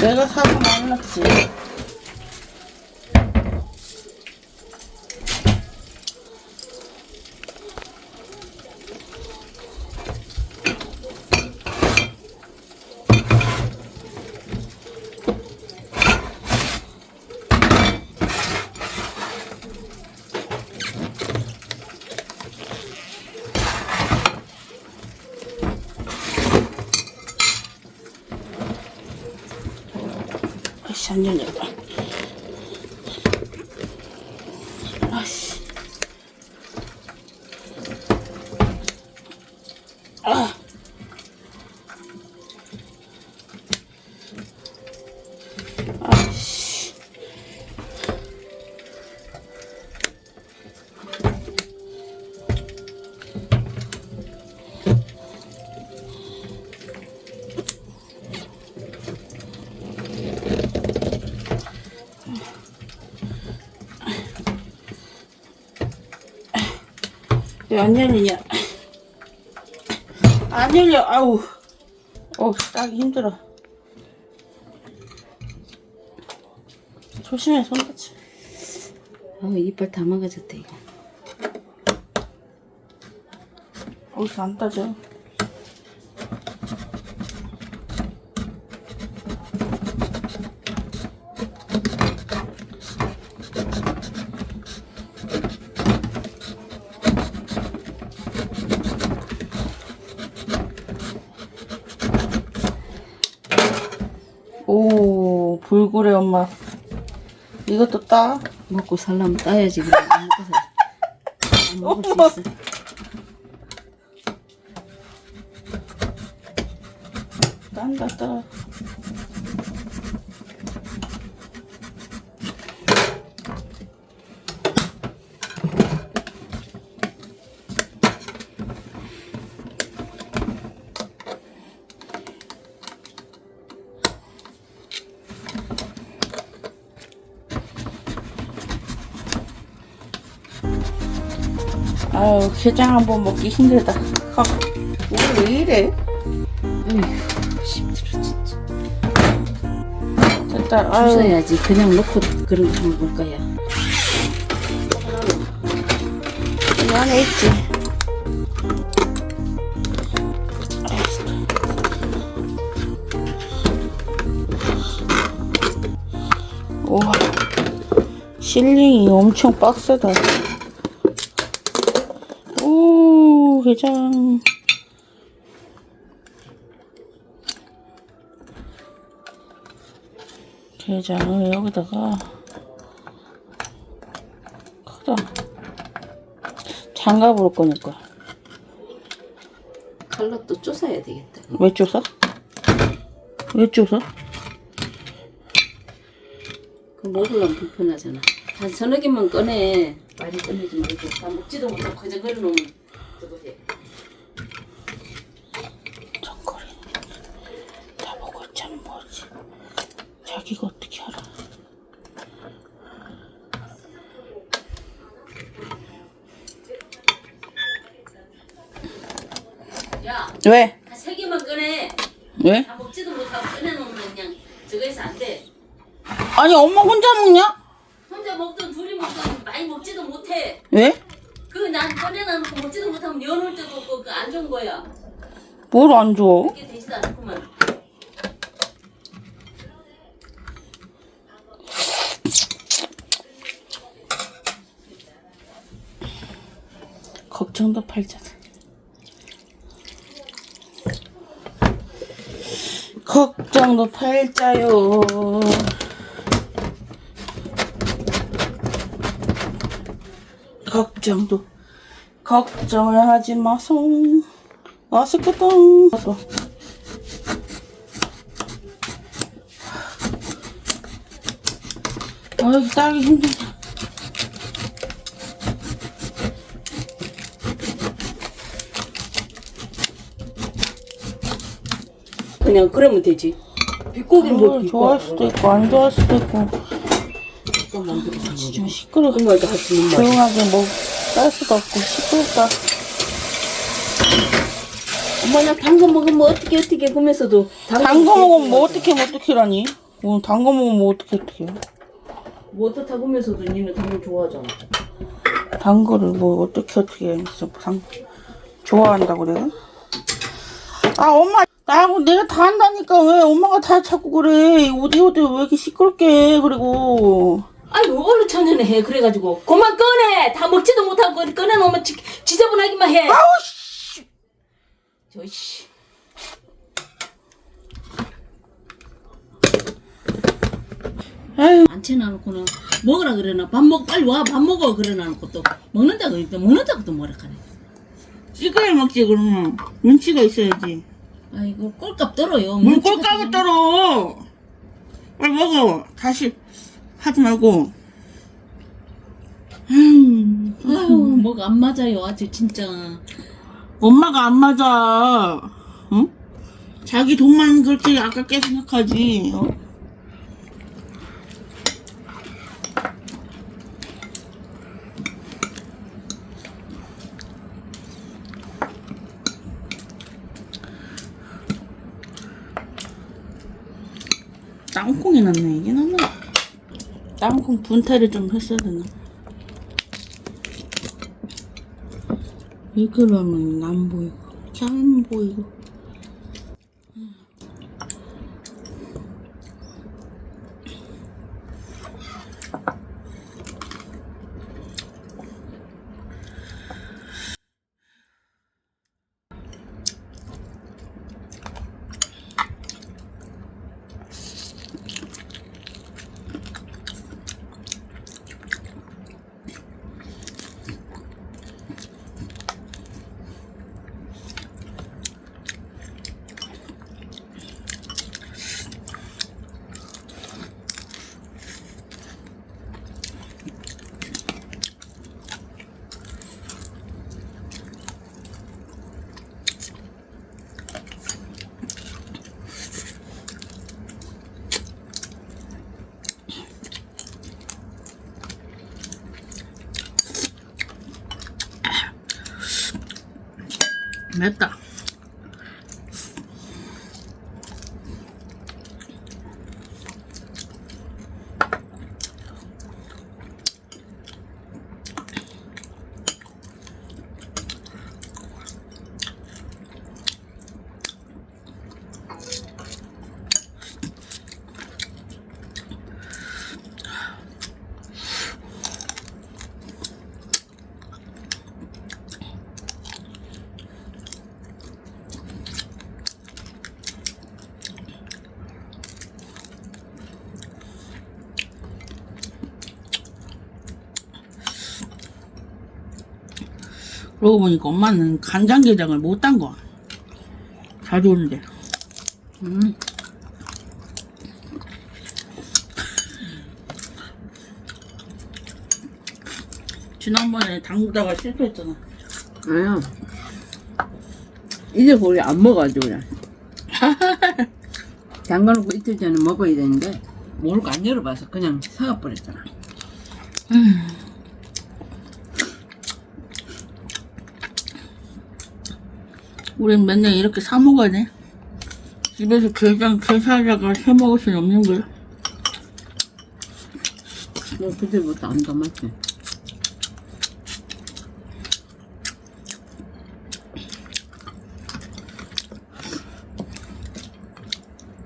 내가 사고 말랐지. 왜안 열리냐? 안 열려, 아우. 어, 따기 힘들어. 조심해, 손 다치. 어, 이빨 다 막아졌다, 이거. 어디서 안 따져. 오, 불고래 엄마. 이것도 따? 먹고 살려면 따야지, 그래. 안 먹어서. 안 먹을 수 있어. 딴다, 따. 아유, 게장 한번 먹기 힘들다. 아, 오늘 왜 이래? 어휴, 힘들어, 진짜. 됐다. 아유, 주워야지. 그냥 놓고 그런 거 한번 볼 거야. 이 안에 있지. 와, 실링이 엄청 빡세다. 오, 게장. 게장을 여기다가 크다. 장갑 올 거니까. 칼로 또 쪼사야 되겠다. 왜 쪼서? 왜 쪼서? 그 먹으려면 불편하잖아. 한 서너 개만 꺼내. 많이 꺼내지 말고. 다 먹지도 못하고 그저 걸어놓으면 저거 해. 정거리. 다 먹을 참 뭐지. 자기가 어떻게 알아? 야, 왜? 한세 개만 꺼내. 왜? 다 먹지도 못하고 꺼내놓으면 그냥 저거 해서 안 돼. 아니 엄마 혼자 먹냐? 혼자 먹든 둘이 먹든 많이 먹지도 못해. 왜? 그난 꺼내놔 놓고 먹지도 못하면 연올 때도 없고 그안 좋은 거야. 뭘 안 줘? 그게 되지도 않구만. 걱정도 팔자다. 걱정도 팔자요. 걱정도 걱정을 하지 마소. 맛있겠다. 또. 아유 따기 힘들다. 그냥 그러면 되지. 비꼬기는 뭐 뭘 좋아할 수도 있고 안 좋아할 수도 있고. 좀 시끄러. 수 있는 말. 조용하게 뭐 딸 수도 없고 시끄럽다. 엄마 나 당근 먹으면 어떻게 어떻게 그러면서도 단 거 먹으면 뭐 어떻게 뭐 어떻게라니? 오늘 단 거 먹으면 어떻게 어떻게 뭐 어떻다 보면서도 니는 당근 좋아하잖아. 단 거를 뭐 어떻게 어떻게 했어 단 좋아한다고 내가? 아 엄마 나하고 내가 다 한다니까 왜 엄마가 다 자꾸 그래 어디 어디 왜 이렇게 시끄럽게 그리고 아이고 얼른 천연에 해 그래가지고 그만 꺼내 다 먹지도 못하고 그리 꺼내놓으면 지, 지저분하기만 해. 아우 씨. 저 씨. 아유. 안 채놔놓고는 먹으라 그래나 밥 먹 빨리 와 밥 먹어 그래놔놓고 또 먹는다고 또 먹는다고 또 뭐라 하네 찌그레 먹지 그러면. 눈치가 있어야지. 아이고 꼴값 떨어요. 물 꼴까고 떨어? 빨리 먹어. 다시 하지 말고 음, 아유 뭐가 안 맞아요 아주 진짜. 엄마가 안 맞아. 응? 자기 돈만 그렇게 아깝게 생각하지. 어? 땅콩이 났네 이게 났네 땅콩 분태를 좀 했어야 되나 이거라면 안 보이고 잘 안 보이고 맵다 그러고 보니까 엄마는 간장게장을 못 딴 거야 자주 오는데. 음. 지난번에 담그다가 실패했잖아. 아니야. 이제 거기 안 먹어가지고 그래 담가놓고 이틀 전에 먹어야 되는데 먹을 거안 열어봐서 그냥 사가버렸잖아 우린 맨날 이렇게 사 먹어야 돼. 집에서 게장 게사다가 해 먹을 수는 없는 거야. 뭐 그때부터 안 담았지?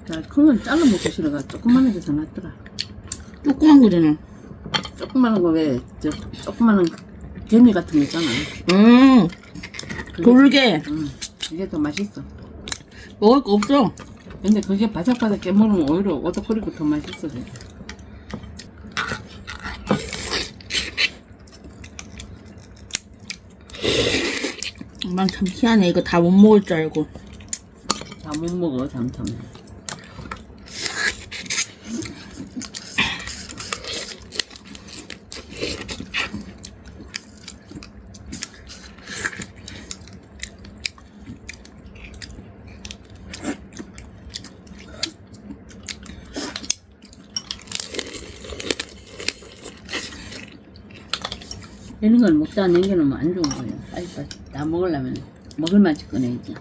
자, 큰건 잘라 먹기 싫어가 조그만한 게더 낫더라. 조그만 거잖아 조그만한 거 왜, 저, 조그만한 개미 같은 거 있잖아. 음 돌게. 응, 이게 더 맛있어. 먹을 거 없어 근데 그게 바삭바삭 깨물으면 오히려 오독거리고 더 맛있어. 그래. 엄마 참 희한해 이거 다 못 먹을 줄 알고 다 못 먹어, 잘못 걸 먹다 남겨놓으면 안 좋은 거예요. 빨리빨리 다 먹으려면 먹을 맛이 꺼내야지.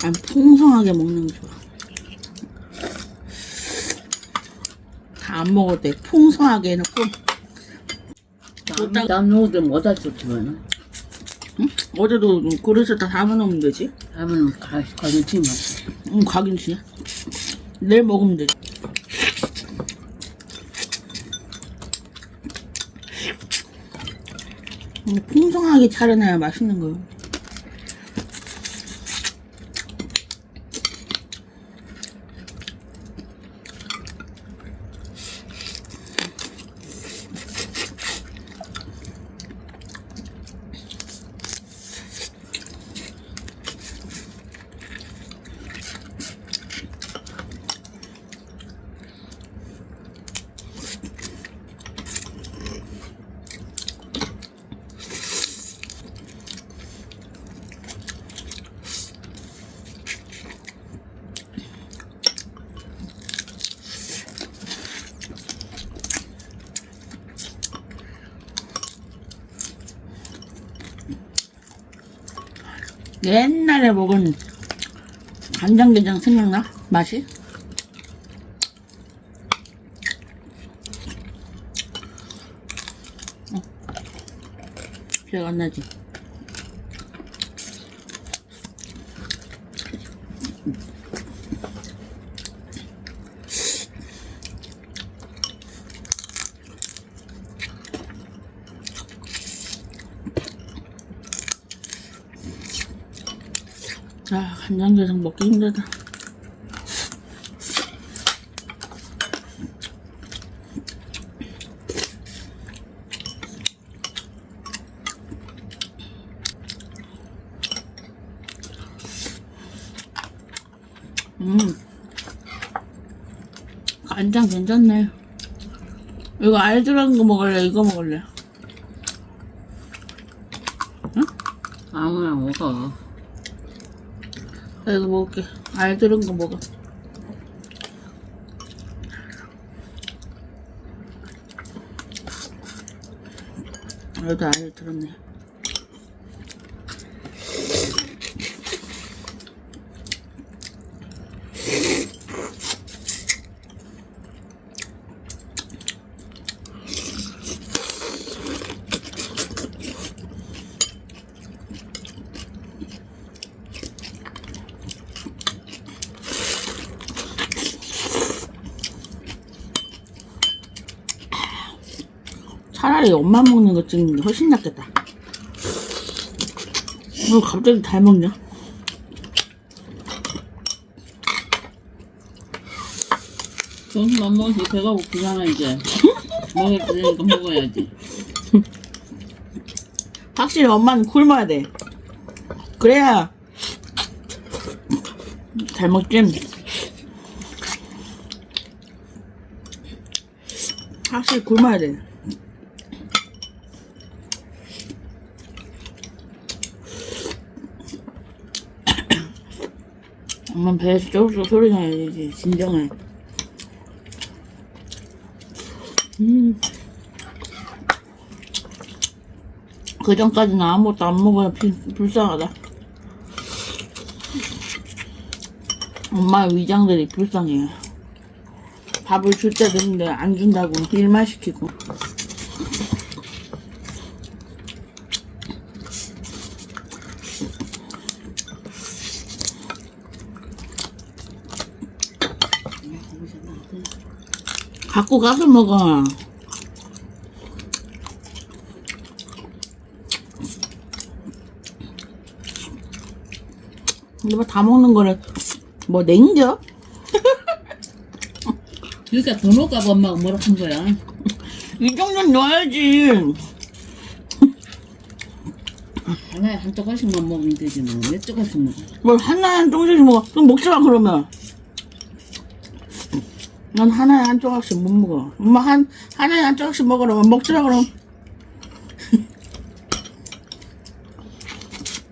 난 풍성하게 먹는 거 좋아. 다 안 먹어도 돼. 풍성하게 해놓고. 남, 남 먹어도 못할 수 없지만. 응? 어제도 그릇에다 담아놓으면 되지. 하면 가, 가겠지 뭐. 응, 가긴 지야. 내일 먹으면 되지. 음, 풍성하게 차려놔야 맛있는 거요. 옛날에 먹은 간장게장 생각나? 맛이? 어. 기억 안 나지? 아, 간장게장 먹기 힘들다. 음. 간장 괜찮네. 이거 알 들어간 거 먹을래? 이거 먹을래? 아무나 먹어. 나 이거 먹을게. 알 들은 거 먹어. 여기도 알 들었네. 차라리 엄마 먹는 것 찍는 게 훨씬 낫겠다. 왜 갑자기 잘 먹냐? 점심 안 먹어서 배가 고프잖아 이제. 먹을 때니까 먹어야지. 확실히 엄마는 굶어야 돼. 그래야 잘 먹지. 확실히 굶어야 돼. 엄마 배에서 쪼르륵 소리 나야지 진정해. 음. 그 전까지는 아무것도 안 먹어야 비- 불쌍하다. 엄마 위장들이 불쌍해. 밥을 줄때 되는데 안 준다고 일만 시키고. 갖고 가서 먹어. 근데 뭐 다 먹는 거를 뭐 냉겨? 그러니까 더 넣을까봐 엄마가 뭐라 한 거야. 이 정도는 넣어야지. 하나에 한 조각씩만 먹으면 되지 뭐. 몇 조각씩 먹어. 뭘 하나에 한 조각씩 먹어. 그럼 먹지 마 그러면. 난 하나에 한 조각씩 못 먹어. 엄마 한 하나에 한 조각씩 먹으라면 먹지 마 그럼.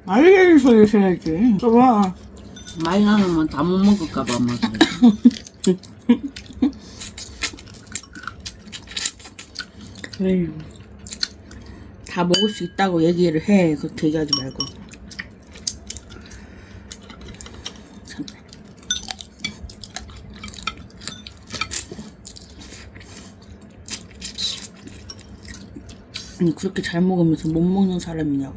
알겠는 소리 해야지. 봐봐. 많이 나누면 다 못 먹을까봐 엄마가. 에휴. 다 먹을 수 있다고 얘기를 해. 그렇게 얘기하지 말고. 아니 그렇게 잘 먹으면서 못 먹는 사람이냐고.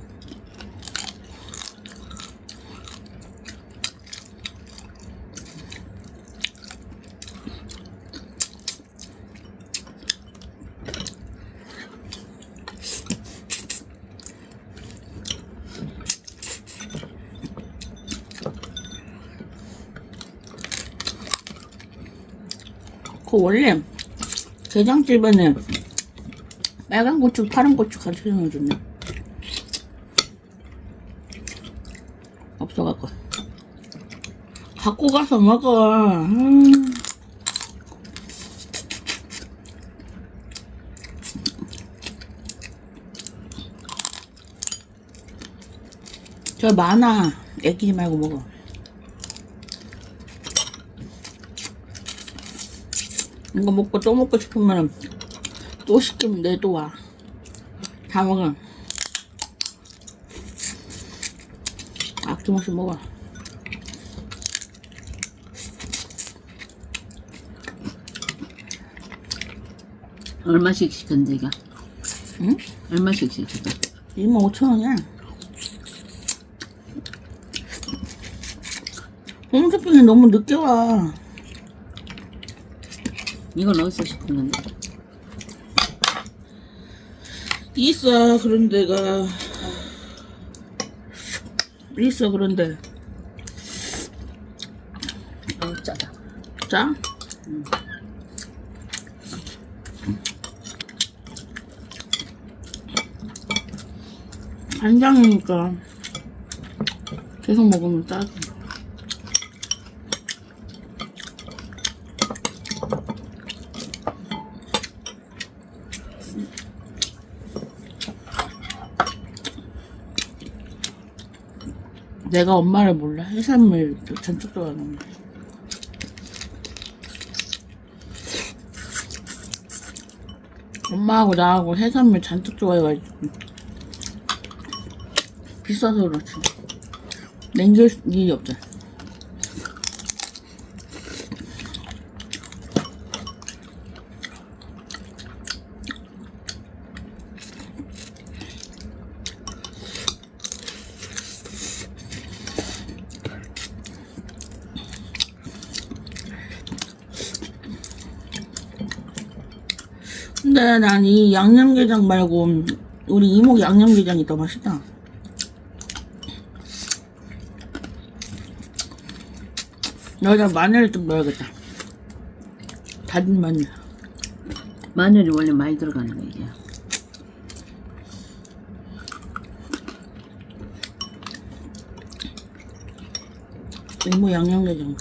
그 원래 게장집에는 빨간 고추, 파란 고추 같이 넣어줬네. 없어갖고. 갖고 가서 먹어. 음. 저 많아. 애끼지 말고 먹어. 이거 먹고 또 먹고 싶으면 또 시키면 내또 와. 다 먹어. 아낌없이 먹어. 얼마씩 시켰는데 이거? 응? 얼마씩 시켰어? 2만 5천 원이야. 홈쇼핑이 너무 늦게 와. 이건 어디서 시킨 건데? 있어 그런 데가. 있어 그런데. 어 짜다. 자 간장이니까 계속 먹으면 짜지 내가 엄마를 몰라. 해산물 전적 좋아하는 거. 엄마하고 나하고 해산물 잔뜩 좋아해가지고 비싸서 그렇지. 냉길 일이 없잖아 근데 난 이 양념게장 말고 우리 이모 양념게장이 더 맛있다. 여기다 마늘 좀 넣어야겠다. 다진 마늘. 마늘이 원래 많이 들어가는 거 이게. 이모 양념게장.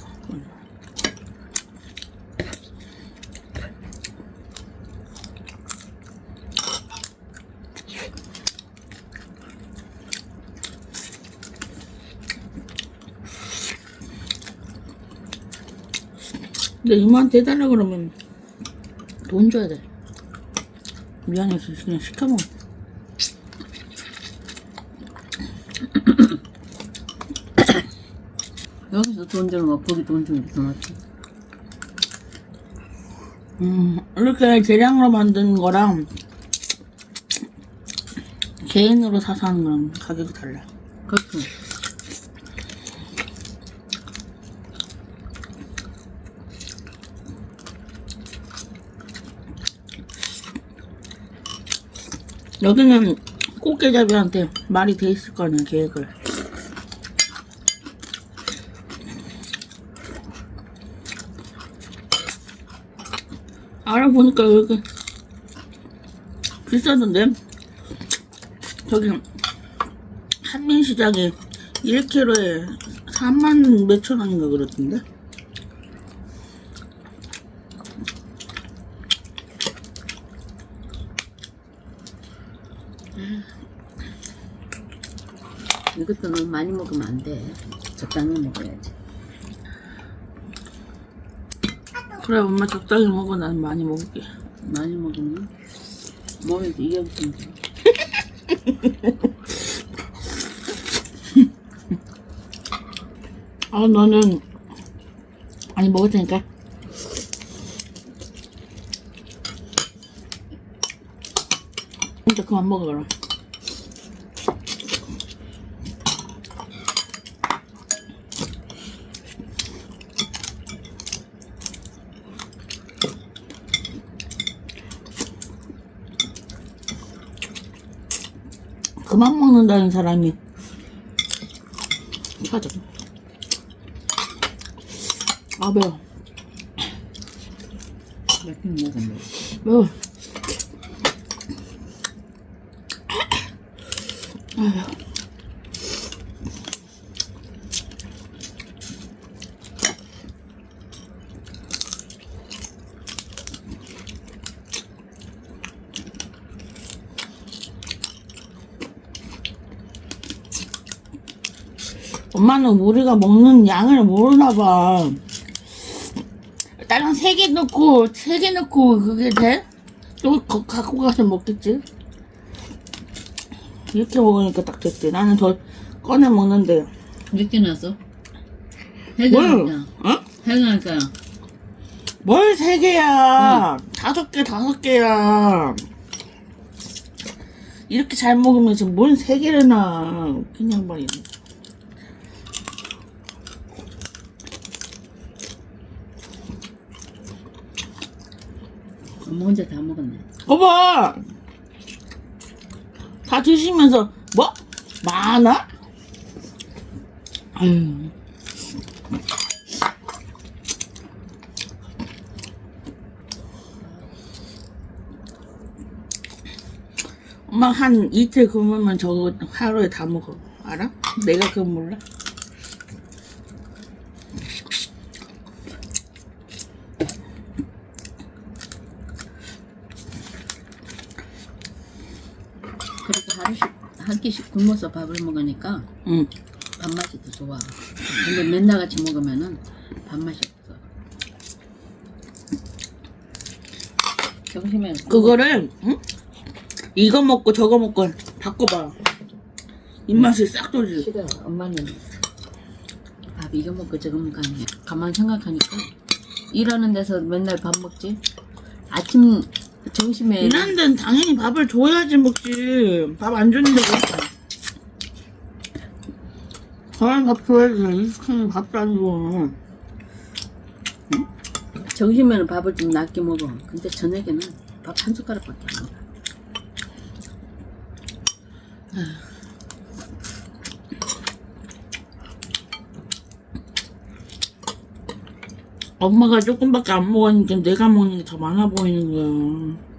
근데 이모한테 해달라 그러면 돈 줘야 돼. 미안해서 그냥 시켜먹어. 여기서 돈 주는 거 거기 돈 주는 게더 낫지. 음, 이렇게 대량으로 만든 거랑 개인으로 사서 하는 거랑 가격이 달라. 그렇죠. 여기는 꽃게잡이한테 말이 돼 있을 거 아니야, 계획을. 알아보니까 여기 비싸던데? 저기 한민시장에 1kg에 4만 몇천 원인가 그렇던데? 이것도 너무 많이 먹으면 안 돼. 적당히 먹어야지. 그래 엄마 적당히 먹어 난 많이 먹을게 많이 먹으면 몸에 이게 돼. 아 너는 많이 먹을 테니까 진짜 그만 먹어라. 그만 먹는다는 사람이 찾아. 아 매워. 매워. 아휴. 엄마는 우리가 먹는 양을 모르나 봐. 나랑 세 개 넣고 세 개 넣고 그게 돼? 또 거- 갖고 가서 먹겠지. 이렇게 먹으니까 딱 됐지. 나는 더 꺼내 먹는데. 몇 개 났어? 뭘? 해결할까? 어? 해결할까? 뭘세 개야? 다섯 개, 다섯 개야. 이렇게 잘 먹으면서 뭔 세 개를 나? 그냥 말이네. 엄마 혼자 다 먹었네. 거봐! 다 드시면서, 뭐? 많아? 아유. 엄마 한 이틀 굶으면 저거 하루에 다 먹어. 알아? 내가 그건 몰라? 그렇게 하루씩 한 끼씩 굶어서 밥을 먹으니까 응. 밥맛이 더 좋아. 근데 맨날 같이 먹으면은 밥맛이 없어. 점심에 그거를, 응? 이거 먹고 저거 먹고 바꿔봐. 입맛이 싹 돌지. 싫어. 엄마는 밥 이거 먹고 저거 먹고 하네. 가만 생각하니까 일하는 데서 맨날 밥 먹지. 아침 점심에 일하는 데는 당연히 밥을 줘야지 먹지. 밥안 주는데 왜? 저는 밥 줘야지. 이렇게 밥도 안 줘. 점심에는 밥을 좀 낮게 먹어. 근데 저녁에는 밥 한 숟가락밖에 안 먹어. 엄마가 조금밖에 안 먹으니까 내가 먹는 게 더 많아 보이는 거야.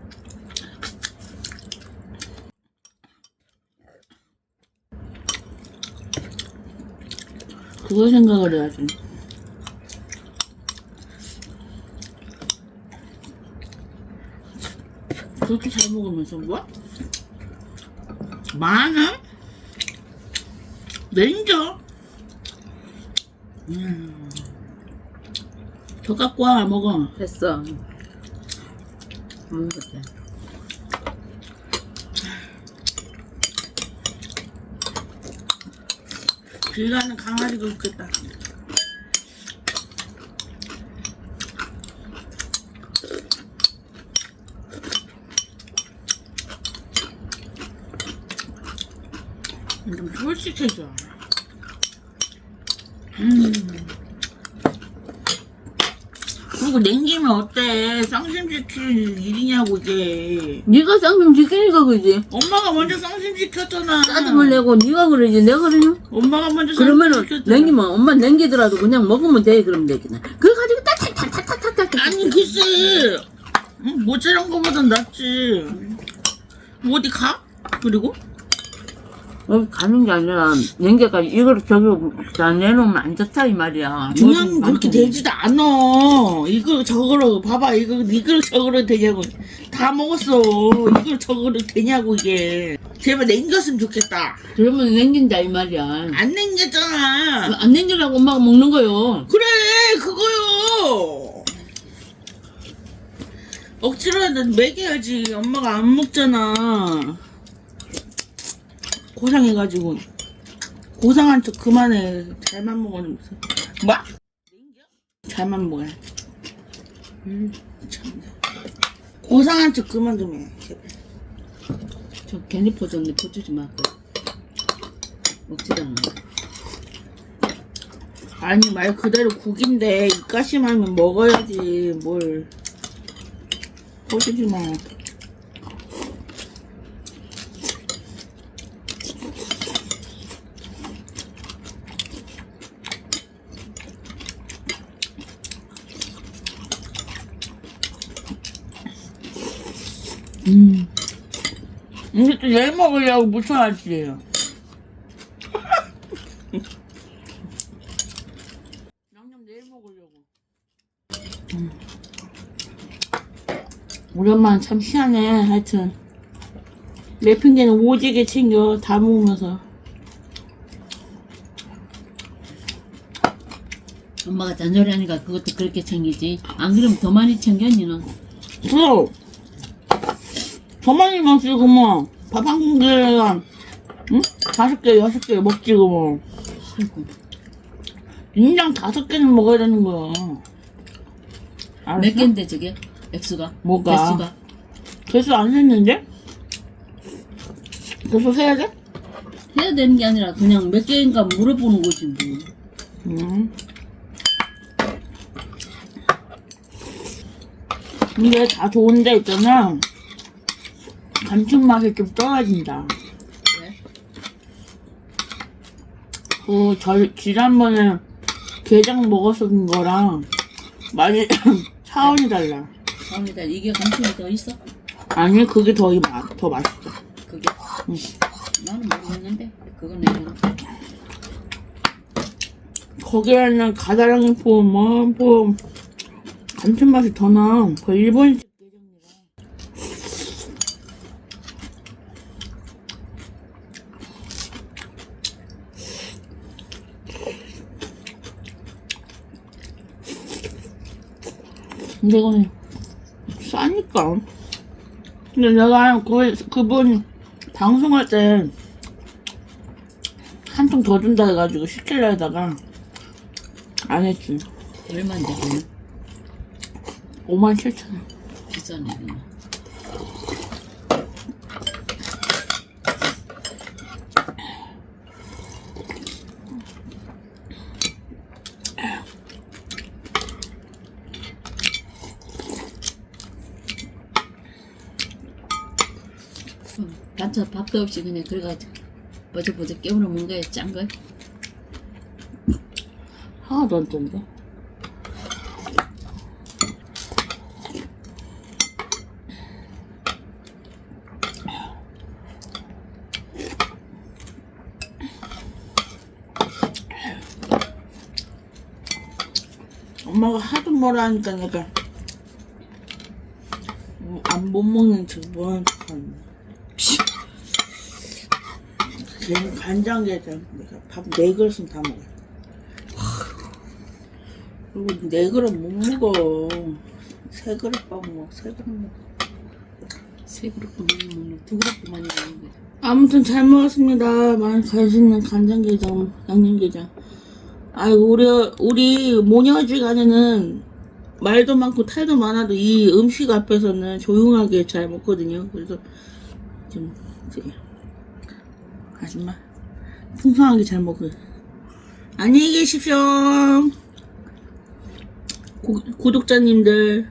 그거 생각을 해야지. 그렇게 잘 먹으면서 뭐? 많아? 냉겨? 음. 저 갖고 와 먹어. 됐어. 먹었대. 길 가는 강아지도 좋겠다. 좀 솔직해져. 음. 그리고 냉기면 어때? 쌍심시킬 일이냐고 이게. 네가 쌍좀 지키니까 그지. 엄마가 먼저 쌍심 시켰잖아. 짜증을 내고 네가 그러지 내가 그러냐? 엄마가 먼저 그러면은 쌍심시켰잖아. 냉기면 엄마 냉기더라도 그냥 먹으면 돼 그러면 되겠네. 그거 가지고 따타타타타타타. 아니 글쎄 응, 모자란 거보단 낫지 뭐 어디 가? 그리고 어, 가는 게 아니라 냉기가 이걸 저기 다 내놓으면 안 좋다 이 말이야. 중요한 건 그렇게. 되지도 않아. 이거 저거로 봐봐. 이거 이거 저거로 되냐고. 다 먹었어. 이거 저거로 되냐고 이게. 제발 냉겼으면 좋겠다. 그러면 냉긴다 이 말이야. 안 냉겼잖아. 안 냉기라고 엄마가 먹는 거요. 그래 그거요. 억지로라도 먹여야지. 엄마가 안 먹잖아 고상해가지고 고상한 척 그만해. 잘만 먹으면서 뭐? 잘만 먹어 음, 참. 고상한 척 그만 좀해 저 괜히 퍼줬네. 퍼주지 마. 먹지도 않아. 아니 말 그대로 국인데 입가심 하면 먹어야지. 뭘. 퍼주지 마 이게 또 내일 먹으려고 무쳐놨지. 양념 내일 먹으려고. 음. 우리 엄마는 참 희한해. 하여튼. 내 핑계는 오지게 챙겨. 다 먹으면서. 엄마가 잔소리하니까 그것도 그렇게 챙기지 안 그러면 더 많이 챙겨 니는 그 많이 먹지, 그뭐. 밥한 공기랑, 응? 다섯 개, 여섯 개 먹지, 그뭐. 아이고 인장 다섯 개는 먹어야 되는 거야. 알았어? 몇 개인데 저게 액수가 뭐가? 개수가 개수 안 셌는데? 개수 세야 돼? 해야 되는 게 아니라 그냥 몇 개인가 물어보는 거지 뭐. 음. 근데 다 좋은데 있잖아. 감칠맛이 좀 떨어진다. 왜? 그, 절, 지난번에 게장 먹었던 거랑 맛이 차원이 달라. 다음에다 이게 감칠이 더 있어? 아니, 그게 더, 이 맛, 더 맛있어. 그게? 응. 나는 모르겠는데 그건 내가 거기에는 가자랑이 포, 뭐, 포, 감칠맛이 더 나. 그 일본식 게장이라. 근데 이거는 싸니까. 근데 내가 그, 그분 방송할 때 한 통 더 준다 해가지고 시킬려 하다가 안 했지. 얼마인데 그는 5만 7천 원. 비싸네 그는 음, 밥도 없이 그냥 그래가지고 버저버저 깨우러 먹은 거야 짠걸 하나도 안 뜬데. 엄마가 하도 뭐라 하니까 내가 안 못 먹는 척 뭐하는 척 하는 걔는 간장게장 밥 네 그릇은 다 먹어 그리고 네 그릇 못 먹어. 세 그릇 밥 먹어. 세 그릇 먹어. 세 그릇도 많이 먹는 두 그릇도 많이 먹는 거야 아무튼 잘 먹었습니다. 많이 가시는 간장게장 양념게장. 아이고 우리 우리 모녀지간에는 말도 많고 탈도 많아도 이 음식 앞에서는 조용하게 잘 먹거든요. 그래서 좀 이제 아줌마 풍성하게 잘 먹어요 안녕히 계십시오. 구, 구독자님들